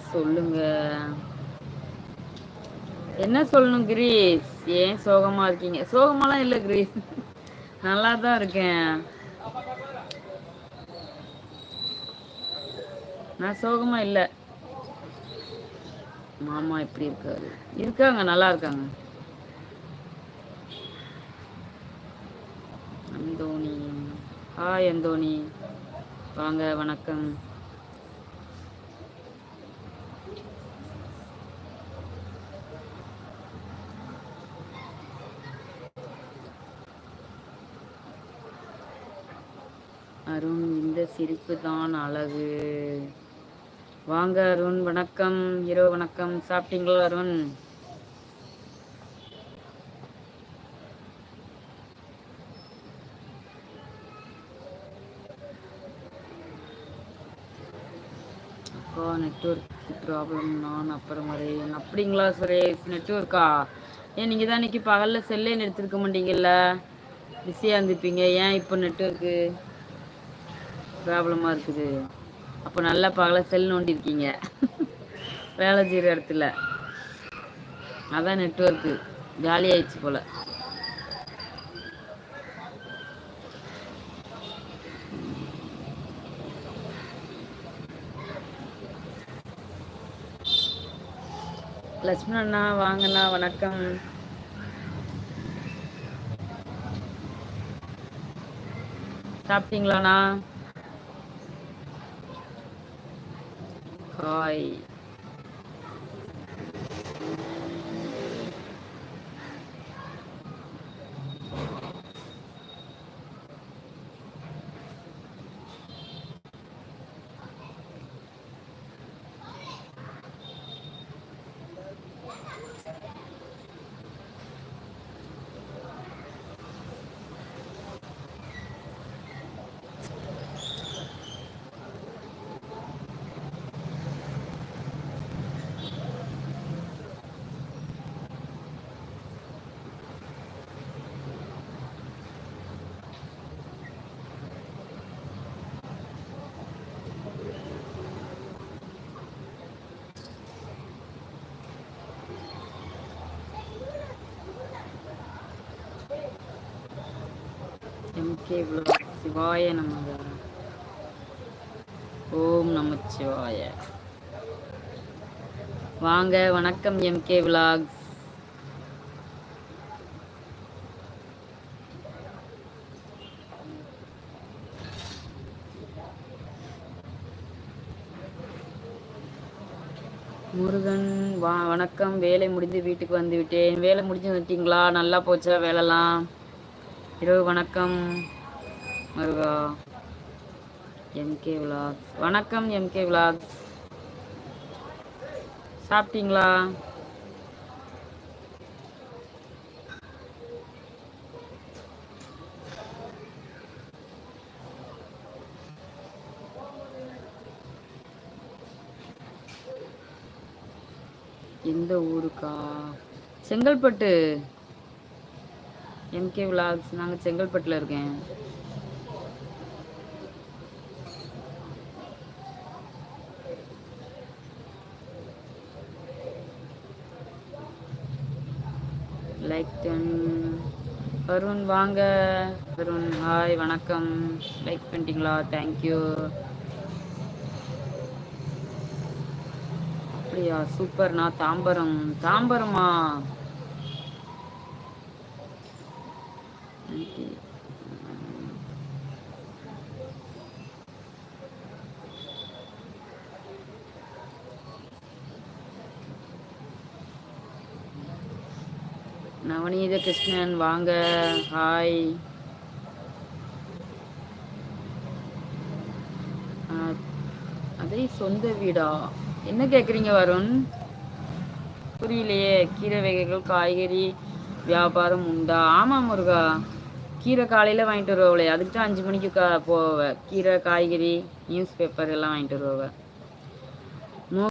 சொல்லுங்க. என்ன சொல்லணும் கிரீஸ்? ஏன் சோகமா இருக்கீங்க? சோகமாலாம் இல்ல கிரீஸ். நல்லாதான் இருக்கேன். நான் சோகமா இல்ல. மாமா இப்படி இருக்காரு? இருக்காங்க நல்லா இருக்காங்க. அந்தோணி. Hi Anthony. வாங்க வணக்கம். அருண் இந்த சிரிப்பு தான் அழகு. வாங்க அருண் வணக்கம். இரவு வணக்கம். சாப்பிட்டீங்களா அருண்? அக்கா நெட்ஒர்க் ப்ராப்ளம் நான் அப்புறம் வரேன் அப்படிங்களா சுரேஷ்? நெட்ஒர்க்கா ஏன் நீங்கள் தான் இன்னைக்கு பகலில் செல்லே எடுத்துருக்க மாட்டீங்கல்ல? பிஸியாக இருந்துப்பீங்க ஏன் இப்போ நெட்ஒர்க்கு ப்ராப்ளமாக இருக்குது. அப்போ நல்லா பகல செல் நோண்டிருக்கீங்க. வேலை செய்கிற இடத்துல. அதான் நெட்ஒர்க்கு ஜாலியாயிடுச்சு போல். லட்சுமண் அண்ணா வாங்கண்ணா வணக்கம். சாப்பிட்டீங்களாண்ணா? ஹாய் ஓகே இவ்வளோ சிவாய நம்ம ஓம் நம சிவாய. வாங்க வணக்கம் எம்கே விலாக்ஸ். முருகன் வா வணக்கம். வேலை முடிந்து வீட்டுக்கு வந்து விட்டேன். வேலை முடிஞ்சு வந்துட்டீங்களா? நல்லா போச்சா வேலைலாம்? இரவு வணக்கம் முருகா. எம்கே விலாக்ஸ் வணக்கம் எம்கே விலாக்ஸ் சாப்பிட்டீங்களா? எந்த ஊருக்கா? செங்கல்பட்டு. எம்கே விலாக்ஸ் நாங்கள் செங்கல்பட்டில் இருக்கேன். லைக் டென் வருண் வாங்க. வருண் ஹாய் வணக்கம். லைக் பண்ணிட்டீங்களா? தேங்க்யூ அப்படியா? சூப்பர்ண்ணா. தாம்பரம். தாம்பரமா? நவநீத கிருஷ்ணன் வாங்க. ஹாய் அதே சொந்த வீடா? என்ன கேட்குறீங்க வருண்? புரியலையே. கீரை வகைகள் காய்கறி வியாபாரம் உண்டா? ஆமாம் முருகா. கீரை காலையில் வாங்கிட்டு வருவாங்களே அதுக்கு தான் அஞ்சு மணிக்கு கா போவேன் கீரை காய்கறி நியூஸ் பேப்பர் எல்லாம் வாங்கிட்டு வருவேன்